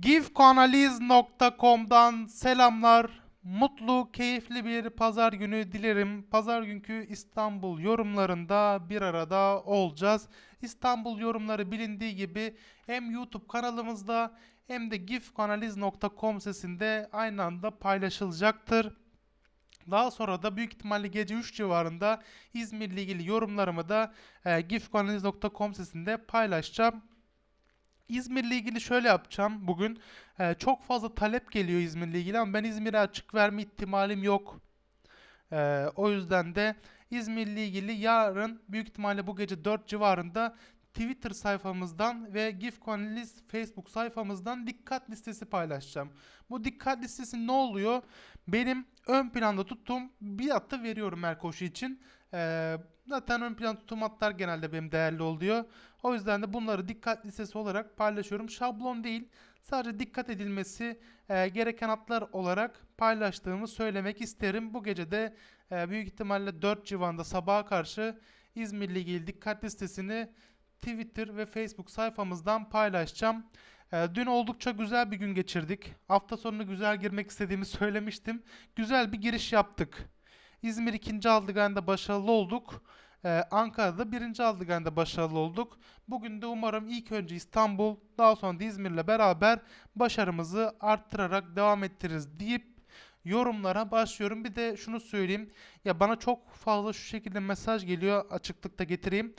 Gifkanaliz.com'dan selamlar. Mutlu, keyifli bir pazar günü dilerim. Pazar günkü İstanbul yorumlarında bir arada olacağız. İstanbul yorumları bilindiği gibi hem YouTube kanalımızda hem de gifkanaliz.com sitesinde aynı anda paylaşılacaktır. Daha sonra da büyük ihtimalle gece 3 civarında İzmir'le ilgili yorumlarımı da e, gifkanaliz.com sitesinde paylaşacağım. İzmir'le ilgili şöyle yapacağım bugün. Ee, çok fazla talep geliyor İzmir'le ilgili ama ben İzmir'e açık verme ihtimalim yok. Ee, o yüzden de İzmir'le ilgili yarın büyük ihtimalle bu gece 4 civarında Twitter sayfamızdan ve GIF Facebook sayfamızdan dikkat listesi paylaşacağım. Bu dikkat listesi ne oluyor? Benim ön planda tuttuğum bir atı veriyorum her koşu için. Ee, zaten ön plan tuttuğum atlar genelde benim değerli oluyor. O yüzden de bunları dikkat listesi olarak paylaşıyorum. Şablon değil, sadece dikkat edilmesi e, gereken atlar olarak paylaştığımı söylemek isterim. Bu gece de e, büyük ihtimalle 4 civarında sabaha karşı İzmir'le ilgili dikkat listesini Twitter ve Facebook sayfamızdan paylaşacağım. E, dün oldukça güzel bir gün geçirdik. Hafta sonuna güzel girmek istediğimi söylemiştim. Güzel bir giriş yaptık. İzmir ikinci aldıganda başarılı olduk. Ee, Ankara'da birinci aldıganda başarılı olduk. Bugün de umarım ilk önce İstanbul, daha sonra da İzmir'le beraber başarımızı arttırarak devam ettiririz deyip yorumlara başlıyorum. Bir de şunu söyleyeyim. Ya bana çok fazla şu şekilde mesaj geliyor. Açıklıkta getireyim.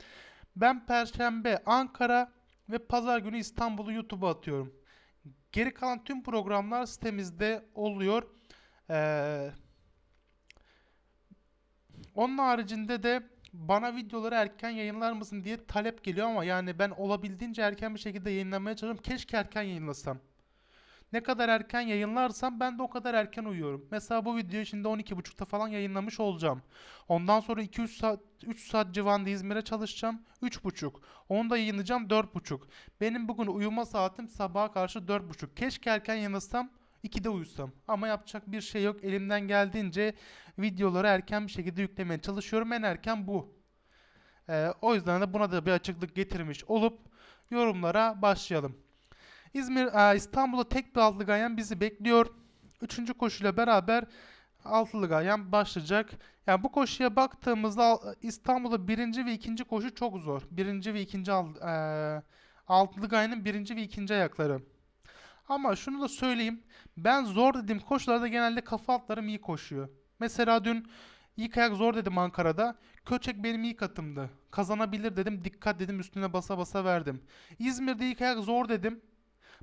Ben Perşembe Ankara ve Pazar günü İstanbul'u YouTube'a atıyorum. Geri kalan tüm programlar sitemizde oluyor. Ee, onun haricinde de bana videoları erken yayınlar mısın diye talep geliyor ama yani ben olabildiğince erken bir şekilde yayınlamaya çalışıyorum. Keşke erken yayınlasam. Ne kadar erken yayınlarsam ben de o kadar erken uyuyorum. Mesela bu videoyu şimdi 12.30'da falan yayınlamış olacağım. Ondan sonra 2-3 saat 3 saat civarında İzmir'e çalışacağım. 3.30. Onu da yayınlayacağım 4.30. Benim bugün uyuma saatim sabaha karşı 4.30. Keşke erken yayınlasam 2'de uyusam. Ama yapacak bir şey yok. Elimden geldiğince videoları erken bir şekilde yüklemeye çalışıyorum. En erken bu. Ee, o yüzden de buna da bir açıklık getirmiş olup yorumlara başlayalım. İzmir, e, İstanbul'da tek bir altılı ganyan bizi bekliyor. Üçüncü koşuyla beraber altılı ganyan başlayacak. Yani bu koşuya baktığımızda İstanbul'da birinci ve ikinci koşu çok zor. Birinci ve ikinci e, altılı ganyanın birinci ve ikinci ayakları. Ama şunu da söyleyeyim. Ben zor dediğim koşularda genelde kafa atlarım iyi koşuyor. Mesela dün ilk ayak zor dedim Ankara'da. Köçek benim ilk atımdı. Kazanabilir dedim. Dikkat dedim üstüne basa basa verdim. İzmir'de ilk ayak zor dedim.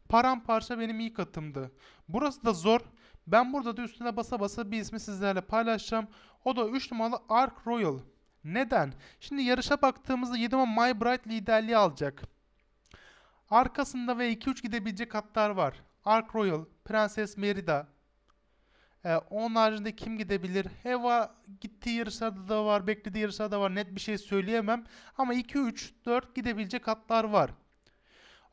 Paramparça benim ilk atımdı. Burası da zor. Ben burada da üstüne basa basa bir ismi sizlerle paylaşacağım. O da 3 numaralı Ark Royal. Neden? Şimdi yarışa baktığımızda 7 numaralı My Bright liderliği alacak. Arkasında ve 2-3 gidebilecek atlar var. Ark Royal, Prenses Merida. Ee, onun haricinde kim gidebilir? Heva gittiği yarışlarda da var, beklediği yarışlarda da var. Net bir şey söyleyemem. Ama 2-3-4 gidebilecek atlar var.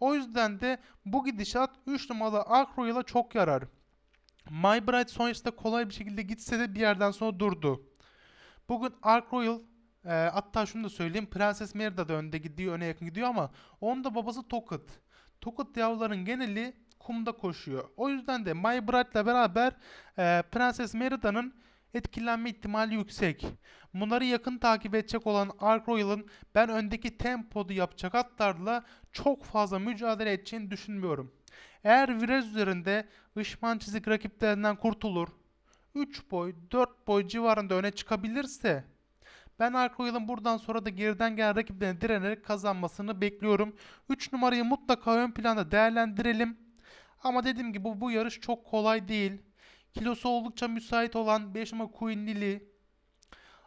O yüzden de bu gidişat 3 numaralı Ark Royal'a çok yarar. My Bright son kolay bir şekilde gitse de bir yerden sonra durdu. Bugün Ark Royal e, hatta şunu da söyleyeyim Prenses Merida da önde gidiyor öne yakın gidiyor ama onun da babası Tokat. Tokat yavruların geneli kumda koşuyor. O yüzden de My Bright'la beraber e, Prenses Merida'nın etkilenme ihtimali yüksek. Bunları yakın takip edecek olan Ark Royal'ın ben öndeki tempodu yapacak atlarla çok fazla mücadele edeceğini düşünmüyorum. Eğer viraj üzerinde ışman çizik rakiplerinden kurtulur, 3 boy, 4 boy civarında öne çıkabilirse ben Ark Royal'ın buradan sonra da geriden gelen rakiplerine direnerek kazanmasını bekliyorum. 3 numarayı mutlaka ön planda değerlendirelim. Ama dediğim gibi bu, yarış çok kolay değil. Kilosu oldukça müsait olan 5 numara Queen Lily,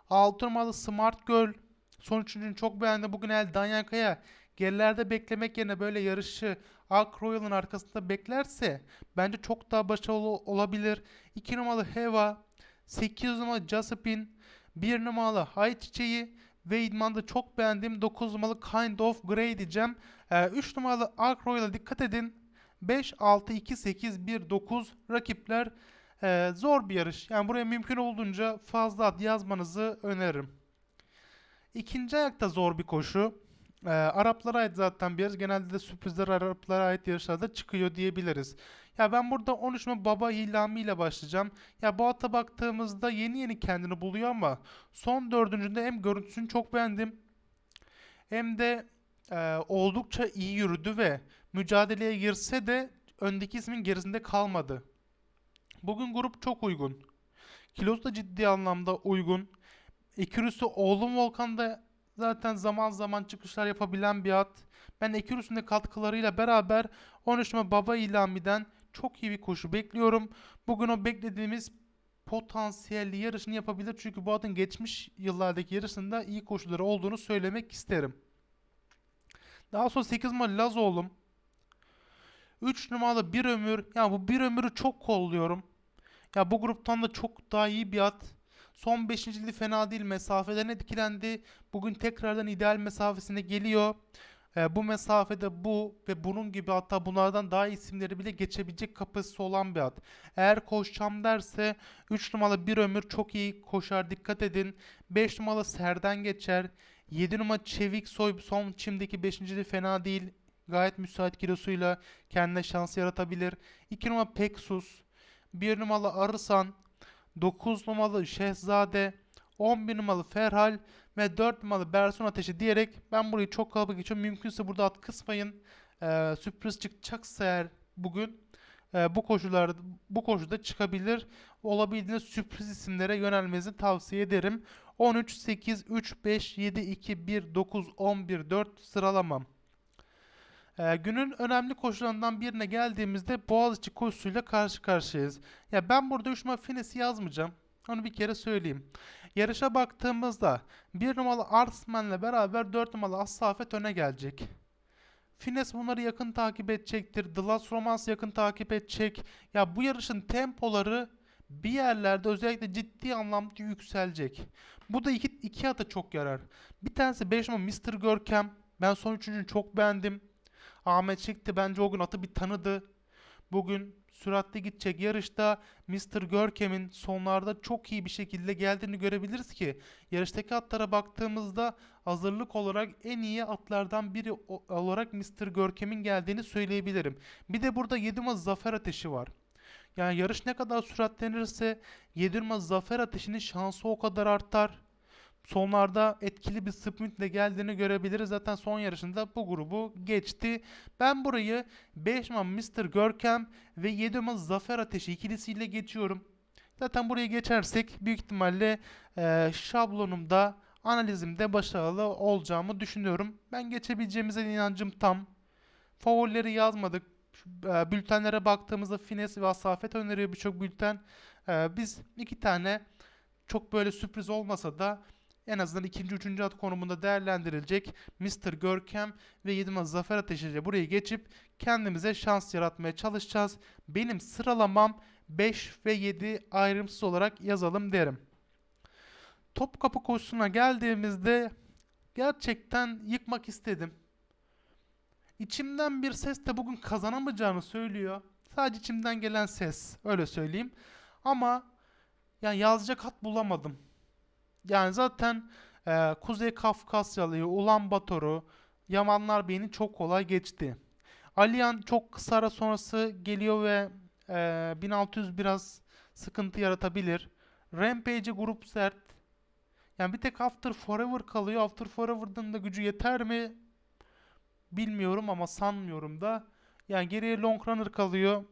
6 numaralı Smart Girl, son üçüncünü çok beğendim. Bugün El Danyaka'ya gerilerde beklemek yerine böyle yarışı Ark Royal'ın arkasında beklerse bence çok daha başarılı olabilir. 2 numaralı Heva, 8 numaralı Josephine, 1 numaralı Hay Çiçeği ve idmanda çok beğendiğim 9 numaralı Kind of Grey diyeceğim. 3 numaralı Ark Royal'a dikkat edin. 5, 6, 2, 8, 1, 9 rakipler e, zor bir yarış. Yani buraya mümkün olduğunca fazla at yazmanızı öneririm. İkinci ayakta zor bir koşu. Ee, Araplara ait zaten bir yarış. Genelde de sürprizler Araplara ait yarışlarda çıkıyor diyebiliriz. Ya ben burada 13 Mayıs Baba ilamı ile başlayacağım. Ya bu ata baktığımızda yeni yeni kendini buluyor ama son dördüncünde hem görüntüsünü çok beğendim hem de e, oldukça iyi yürüdü ve mücadeleye girse de öndeki ismin gerisinde kalmadı. Bugün grup çok uygun. Kilosu da ciddi anlamda uygun. Ekürüsü oğlum Volkan'da zaten zaman zaman çıkışlar yapabilen bir at. Ben Ekürüs'ün de katkılarıyla beraber 13 Mayıs Baba İlami'den çok iyi bir koşu bekliyorum. Bugün o beklediğimiz potansiyelli yarışını yapabilir. Çünkü bu atın geçmiş yıllardaki yarışında iyi koşuları olduğunu söylemek isterim. Daha sonra 8 numaralı Lazoğlum. 3 numaralı Bir Ömür. Ya bu Bir Ömür'ü çok kolluyorum. Ya bu gruptan da çok daha iyi bir at. Son 5. fena değil. Mesafeden etkilendi. Bugün tekrardan ideal mesafesine geliyor. Ee, bu mesafede bu ve bunun gibi hatta bunlardan daha iyi isimleri bile geçebilecek kapasitesi olan bir at. Eğer koşacağım derse 3 numaralı Bir Ömür çok iyi koşar dikkat edin. 5 numaralı Serden geçer. 7 numara Çevik Soy son çimdeki 5. de fena değil. Gayet müsait kilosuyla kendine şans yaratabilir. 2 numara Peksus. 1 numaralı Arısan. 9 numaralı Şehzade. 11 numaralı Ferhal ve 4 numaralı Bersun Ateşi diyerek ben burayı çok kalabalık geçiyorum. Mümkünse burada at kısmayın. Ee, sürpriz çıkacaksa eğer bugün e, bu koşularda bu koşuda çıkabilir. Olabildiğince sürpriz isimlere yönelmenizi tavsiye ederim. 13, 8, 3, 5, 7, 2, 1, 9, 11, 4 sıralamam. Ee, günün önemli koşularından birine geldiğimizde Boğaziçi koşusuyla karşı karşıyayız. Ya ben burada 3 numara Fines'i yazmayacağım. Onu bir kere söyleyeyim. Yarışa baktığımızda 1 numaralı Arsman'la beraber 4 numaralı Assafet öne gelecek. Fines bunları yakın takip edecektir. The Last Romance yakın takip edecek. Ya bu yarışın tempoları bir yerlerde özellikle ciddi anlamda yükselecek. Bu da iki, iki ata çok yarar. Bir tanesi 5 numara Mr. Görkem. Ben son üçüncünü çok beğendim. Ahmet Şekti bence o gün atı bir tanıdı. Bugün süratli gidecek yarışta Mr. Görkem'in sonlarda çok iyi bir şekilde geldiğini görebiliriz ki yarıştaki atlara baktığımızda hazırlık olarak en iyi atlardan biri olarak Mr. Görkem'in geldiğini söyleyebilirim. Bir de burada 7 numara Zafer Ateşi var. Yani yarış ne kadar süratlenirse 7 numara Zafer Ateşi'nin şansı o kadar artar. Sonlarda etkili bir sprintle geldiğini görebiliriz. Zaten son yarışında bu grubu geçti. Ben burayı 5 numara Mr. Görkem ve 7 numara Zafer Ateşi ikilisiyle geçiyorum. Zaten buraya geçersek büyük ihtimalle e, şablonumda analizimde başarılı olacağımı düşünüyorum. Ben geçebileceğimize inancım tam. Favorileri yazmadık. E, bültenlere baktığımızda Fines ve Asafet öneriyor birçok bülten. E, biz iki tane çok böyle sürpriz olmasa da en azından ikinci, üçüncü at konumunda değerlendirilecek Mr. Görkem ve 7 numaralı Zafer Ateşi ile burayı geçip kendimize şans yaratmaya çalışacağız. Benim sıralamam 5 ve 7 ayrımsız olarak yazalım derim. Topkapı koşusuna geldiğimizde gerçekten yıkmak istedim. İçimden bir ses de bugün kazanamayacağını söylüyor. Sadece içimden gelen ses, öyle söyleyeyim. Ama yani yazacak hat bulamadım. Yani zaten e, Kuzey Kafkasyalı'yı, Ulan Bator'u, Yamanlar beni çok kolay geçti. Aliyan çok kısa ara sonrası geliyor ve e, 1600 biraz sıkıntı yaratabilir. Rampage grup sert. Yani bir tek After Forever kalıyor. After Forever'dan da gücü yeter mi? Bilmiyorum ama sanmıyorum da. Yani geriye Long Runner kalıyor.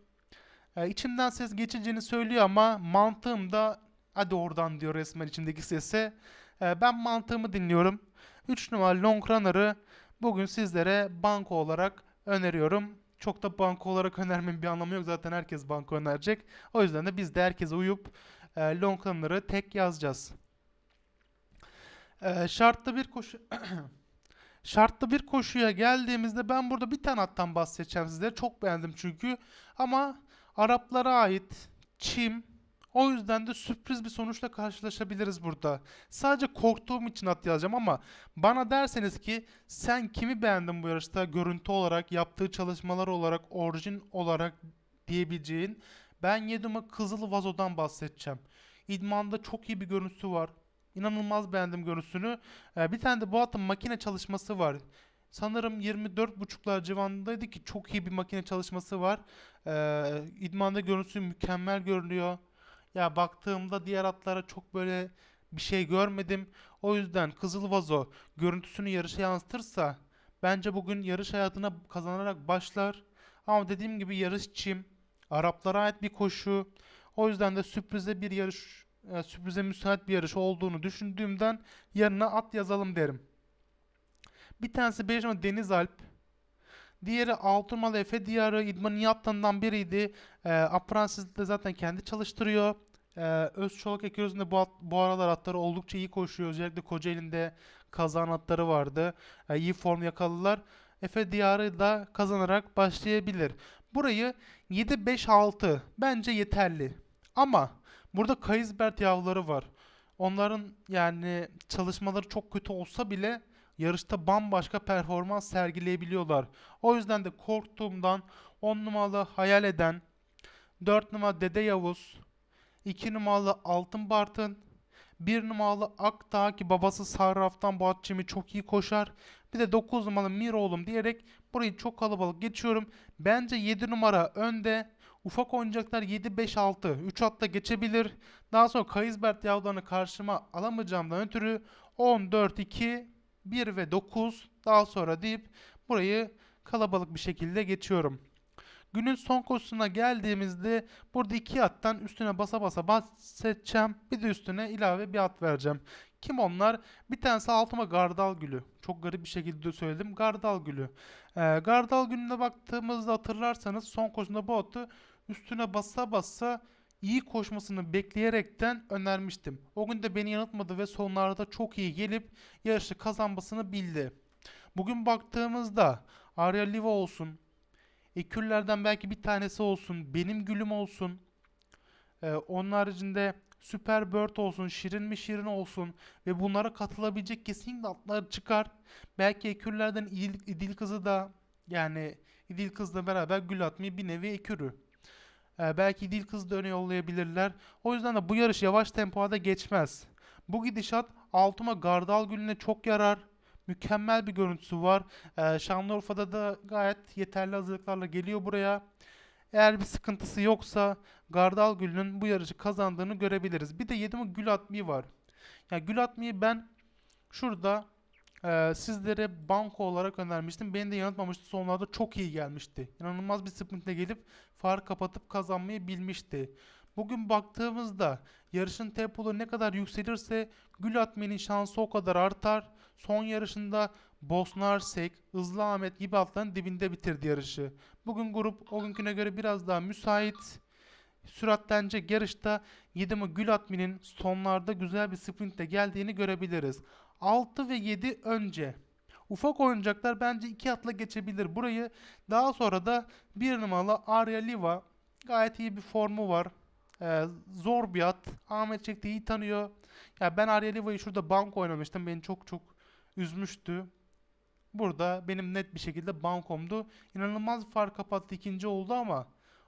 E, içimden ses geçeceğini söylüyor ama mantığım da hadi oradan diyor resmen içimdeki sese. E, ben mantığımı dinliyorum. 3 numaralı Long Runner'ı bugün sizlere banko olarak öneriyorum. Çok da banko olarak önermemin bir anlamı yok. Zaten herkes banko önerecek. O yüzden de biz de herkese uyup e, Long Runner'ı tek yazacağız. E, şartlı bir koşu Şartlı bir koşuya geldiğimizde ben burada bir tane attan bahsedeceğim size. Çok beğendim çünkü. Ama Araplara ait çim. O yüzden de sürpriz bir sonuçla karşılaşabiliriz burada. Sadece korktuğum için at yazacağım ama bana derseniz ki sen kimi beğendin bu yarışta görüntü olarak, yaptığı çalışmalar olarak, orijin olarak diyebileceğin ben Yedum'a Kızıl Vazo'dan bahsedeceğim. İdmanda çok iyi bir görüntüsü var. İnanılmaz beğendim görüntüsünü. Ee, bir tane de bu atın makine çalışması var. sanırım 24.5'lar civarındaydı ki çok iyi bir makine çalışması var. Ee, idmanda görüntüsü mükemmel görünüyor. Ya baktığımda diğer atlara çok böyle bir şey görmedim. O yüzden Kızıl Vazo görüntüsünü yarışa yansıtırsa bence bugün yarış hayatına kazanarak başlar. Ama dediğim gibi yarış çim. Araplara ait bir koşu. O yüzden de sürprize bir yarış, e, sürprize müsait bir yarış olduğunu düşündüğümden yanına at yazalım derim. Bir tanesi 5 numara Deniz Alp. Diğeri Altınmalı Efe Diyarı İdman iyi atlarından biriydi. E, Apprentice'de de zaten kendi çalıştırıyor. E, Özçolak Eközü'nde bu, at- bu aralar atları oldukça iyi koşuyor. Özellikle Kocaeli'nde kazan atları vardı. E, iyi form yakaladılar. Efe Diyarı da kazanarak başlayabilir. Burayı 7-5-6 bence yeterli. Ama burada Kayızbert yavruları var. Onların yani çalışmaları çok kötü olsa bile yarışta bambaşka performans sergileyebiliyorlar. O yüzden de korktuğumdan 10 numaralı Hayal Eden, 4 numaralı Dede Yavuz, 2 numaralı Altın Bartın, 1 numaralı Akdağ ki babası Sarraf'tan bu at çimi çok iyi koşar. Bir de 9 numaralı Miroğlum diyerek burayı çok kalabalık geçiyorum. Bence 7 numara önde. Ufak oyuncaklar 7-5-6. 3 atta geçebilir. Daha sonra Kayızbert yavrularını karşıma alamayacağımdan ötürü 10-4-2 1 ve 9 daha sonra deyip burayı kalabalık bir şekilde geçiyorum. Günün son koşusuna geldiğimizde burada iki attan üstüne basa basa bahsedeceğim. Bir de üstüne ilave bir at vereceğim. Kim onlar? Bir tanesi altıma Gardal Gülü. Çok garip bir şekilde söyledim. Gardal Gülü. Ee, Gardal Gülü'ne baktığımızda hatırlarsanız son koşusunda bu atı üstüne basa basa iyi koşmasını bekleyerekten önermiştim. O gün de beni yanıltmadı ve sonlarda çok iyi gelip yarışı kazanmasını bildi. Bugün baktığımızda Arya Liva olsun, Ekürlerden belki bir tanesi olsun, benim gülüm olsun, ee, onun haricinde Super Bird olsun, Şirin mi Şirin olsun ve bunlara katılabilecek kesinlikle atlar çıkar. Belki ekürlerden İdil, İdil Kızı da yani İdil Kız'la beraber gül atmayı bir nevi ekürü. Ee, belki İdil Kız'ı da öne yollayabilirler. O yüzden de bu yarış yavaş tempoda geçmez. Bu gidişat Altıma Gardal Gülü'ne çok yarar. Mükemmel bir görüntüsü var. Ee, Şanlıurfa'da da gayet yeterli hazırlıklarla geliyor buraya. Eğer bir sıkıntısı yoksa Gardal Gül'ün bu yarışı kazandığını görebiliriz. Bir de 7 Gül Atmi var. Ya Gül Atmi'yi ben şurada e, sizlere banko olarak önermiştim. Beni de yanıltmamıştı. Sonlarda çok iyi gelmişti. İnanılmaz bir sprintle gelip fark kapatıp kazanmayı bilmişti. Bugün baktığımızda yarışın tempolu ne kadar yükselirse Gül Atmi'nin şansı o kadar artar. Son yarışında Bosnarsek, Hızlı Ahmet gibi atların dibinde bitirdi yarışı. Bugün grup o günküne göre biraz daha müsait. Süratlence yarışta 7 Gül Atmi'nin sonlarda güzel bir sprintle geldiğini görebiliriz. 6 ve 7 önce. Ufak oyuncaklar bence 2 atla geçebilir burayı. Daha sonra da 1 numaralı Arya Liva. Gayet iyi bir formu var. Ee, zor bir at. Ahmet Çek de iyi tanıyor. Ya ben Arya Liva'yı şurada bank oynamıştım. Beni çok çok üzmüştü. Burada benim net bir şekilde bankomdu. İnanılmaz bir fark kapattı ikinci oldu ama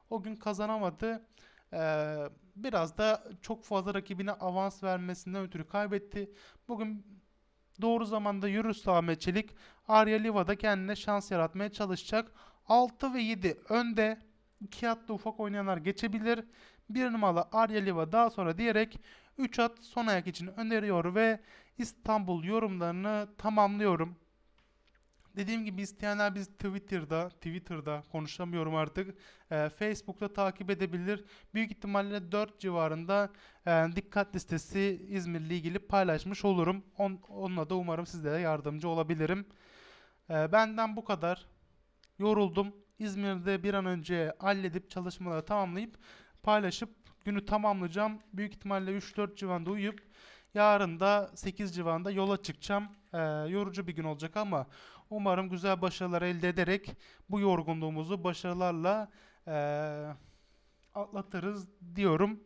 o gün kazanamadı. Ee, biraz da çok fazla rakibine avans vermesinden ötürü kaybetti. Bugün doğru zamanda yürürse Ahmet Çelik Arya Liva'da kendine şans yaratmaya çalışacak. 6 ve 7 önde. 2 atlı ufak oynayanlar geçebilir. 1 numaralı Arya Liva daha sonra diyerek 3 at son ayak için öneriyor ve İstanbul yorumlarını tamamlıyorum. Dediğim gibi isteyenler biz Twitter'da, Twitter'da konuşamıyorum artık. Ee, Facebook'ta takip edebilir. Büyük ihtimalle 4 civarında e, dikkat listesi İzmir'le ilgili paylaşmış olurum. On, onunla da umarım sizlere yardımcı olabilirim. Ee, benden bu kadar. Yoruldum. İzmir'de bir an önce halledip çalışmaları tamamlayıp paylaşıp günü tamamlayacağım. Büyük ihtimalle 3-4 civarında uyuyup yarın da 8 civarında yola çıkacağım. Ee, yorucu bir gün olacak ama Umarım güzel başarılar elde ederek bu yorgunluğumuzu başarılarla eee, atlatırız diyorum.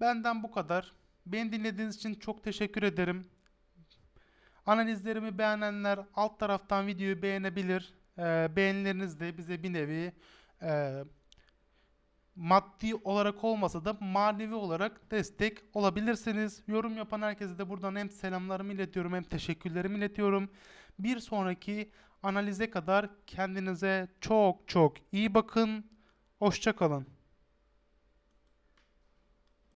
Benden bu kadar. Beni dinlediğiniz için çok teşekkür ederim. Analizlerimi beğenenler alt taraftan videoyu beğenebilir. Eee beğenileriniz de bize bir nevi eee, maddi olarak olmasa da manevi olarak destek olabilirsiniz. Yorum yapan herkese de buradan hem selamlarımı iletiyorum hem teşekkürlerimi iletiyorum. Bir sonraki analize kadar kendinize çok çok iyi bakın. Hoşça kalın.